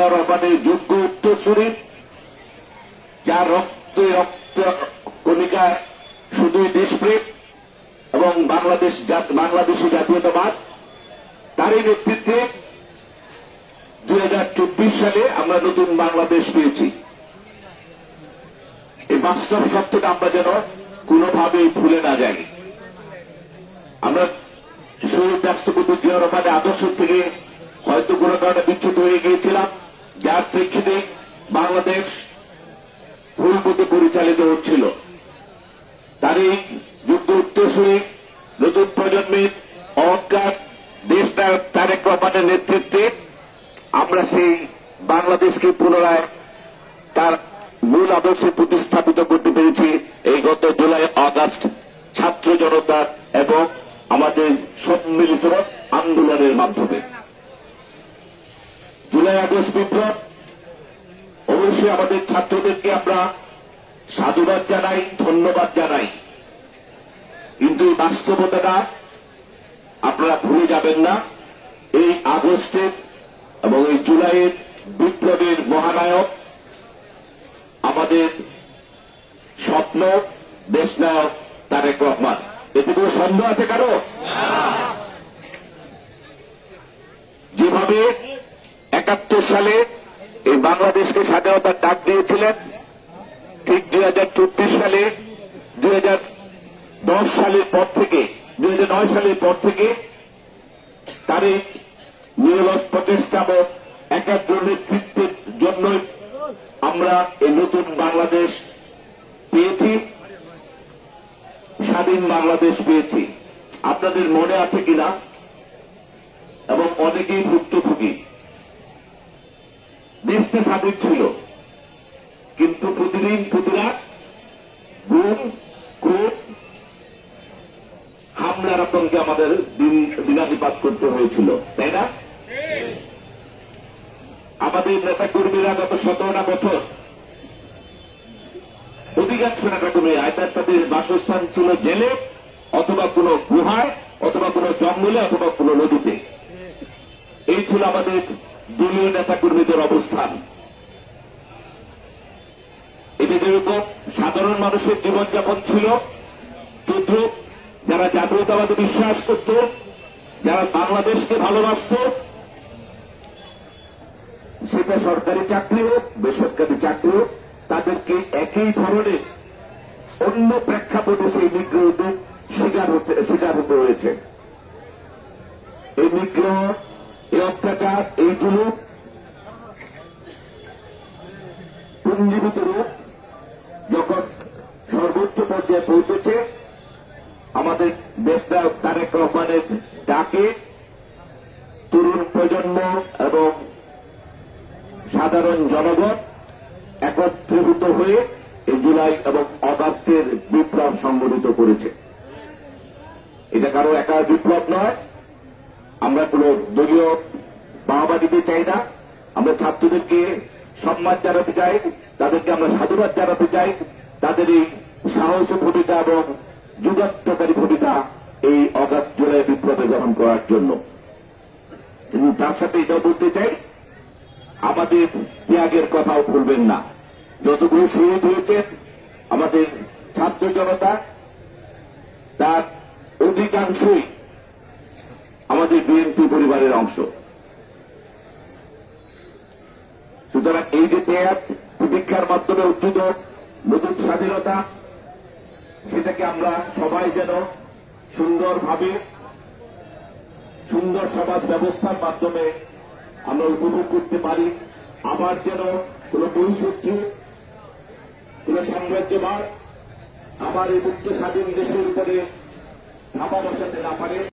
জিয়া রহমানের যোগ্য উত্তরসূরি যার রক্ত রক্ত কণিকা শুধুই দেশপ্রেম এবং বাংলাদেশ বাংলাদেশি জাতীয়তাবাদ। তারই নেতৃত্বে দুই সালে আমরা নতুন বাংলাদেশ পেয়েছি। এই বাস্তব সত্যটা আমরা যেন কোনোভাবেই ভুলে না যাই। আমরা শহীদ রাষ্ট্রপতি জিয়া রহমানের আদর্শ থেকে হয়তো কোনো কারণে বিচ্যুত হয়ে গিয়েছিলাম। যার প্রেক্ষিতে বাংলাদেশ ভুল পথে পরিচালিত হচ্ছিল। তারই যুদ্ধ উত্তরসূরি নতুন প্রজন্মের অহংকার দেশ তারেক রহমানের নেতৃত্বে আমরা সেই বাংলাদেশকে পুনরায় তার মূল আদর্শে প্রতিস্থাপিত করতে পেরেছি এই গত জুলাই আগস্ট ছাত্র জনতা এবং আমাদের সম্মিলিত আন্দোলনের মাধ্যমে জুলাই আগস্ট বিপ্লব। অবশ্যই আমাদের ছাত্রদেরকে আমরা সাধুবাদ জানাই, ধন্যবাদ জানাই। কিন্তু এই বাস্তবতাটা আপনারা ভুলে যাবেন না। এই আগস্টের এবং এই জুলাইয়ের বিপ্লবের মহানায়ক আমাদের স্বপ্ন দেশনায়ক তারেক রহমান। এতে কোনো সন্দেহ আছে কারও? যেভাবে একাত্তর সালে এই বাংলাদেশকে স্বাধীনতার ডাক দিয়েছিলেন। ঠিক দুই সালে, দুই সালের পর থেকে, দুই সালের পর থেকে তারিখ নিরলস প্রচেষ্টা এবং একাগ্র নেতৃত্বের জন্যই আমরা এই নতুন বাংলাদেশ পেয়েছি, স্বাধীন বাংলাদেশ পেয়েছি। আপনাদের মনে আছে কিনা? এবং অনেকেই দেশটা স্বাধীন ছিল। কিন্তু প্রতিদিন প্রতিরাত গুম ক্রোধ, হামলার আতঙ্কে আমাদের দিন দিনাধিপাত করতে হয়েছিল, তাই না? আমাদের নেতা কর্মীরা গত সতেরোটা বছর অধিকাংশ নেতা কর্মী আয়তার তাদের বাসস্থান ছিল জেলে, অথবা কোন গুহায়, অথবা কোন জঙ্গলে, অথবা কোন নদীতে। এই ছিল আমাদের দলীয় নেতা কর্মীদের অবস্থান। এটা যেরকম সাধারণ মানুষের জীবনযাপন ছিল। তদ্রুপ যারা জাতীয়তাবাদে বিশ্বাস করত, যারা বাংলাদেশকে ভালোবাসত, সেটা সরকারি চাকরি হোক, বেসরকারি চাকরি হোক, তাদেরকে একই ধরনের অন্য প্রেক্ষাপটে সেই নিগ্রহদের শিকার হতে শিকার হতে হয়েছে। এই নিগ্রহ অত্যাচার, এই জুলুম পুঞ্জীবিত রূপ যখন সর্বোচ্চ পর্যায়ে পৌঁছেছে, আমাদের দেশনায়ক তারেক রহমানের ডাকে তরুণ প্রজন্ম এবং সাধারণ জনগণ একত্রীভূত হয়ে এই জুলাই এবং অগাস্টের বিপ্লব সংগঠিত করেছে। এটা কারও একা বিপ্লব নয় আমরা কোন দলীয় বাহবা দিতে চাই না। আমরা ছাত্রদেরকে সম্মান জানাতে চাই, তাদেরকে আমরা সাধুবাদ জানাতে চাই। তাদের এই সাহস ভূমিকা এবং যুগান্তকারী ভূমিকা এই অগাস্ট জুলাই বিপ্লবে গ্রহণ করার জন্য। তার সাথে এটাও বলতে চাই, আমাদের ত্যাগের কথাও ভুলবেন না। যতগুলো শহীদ হয়েছে আমাদের ছাত্র জনতা, তার অধিকাংশই আমাদের বিএনপি পরিবারের অংশ। সুতরাং এই যে ত্যাগ প্রতীক্ষার মাধ্যমে অর্জিত নতুন স্বাধীনতা, সেটাকে আমরা সবাই যেন সুন্দরভাবে সুন্দর সমাজ ব্যবস্থার মাধ্যমে আমরা উপভোগ করতে পারি, আবার যেন কোন বৈশিষ্ট্য কোন সাম্রাজ্যবাদ আবার এই মুক্ত স্বাধীন দেশের উপরে ধাপা বসাতে না পারে।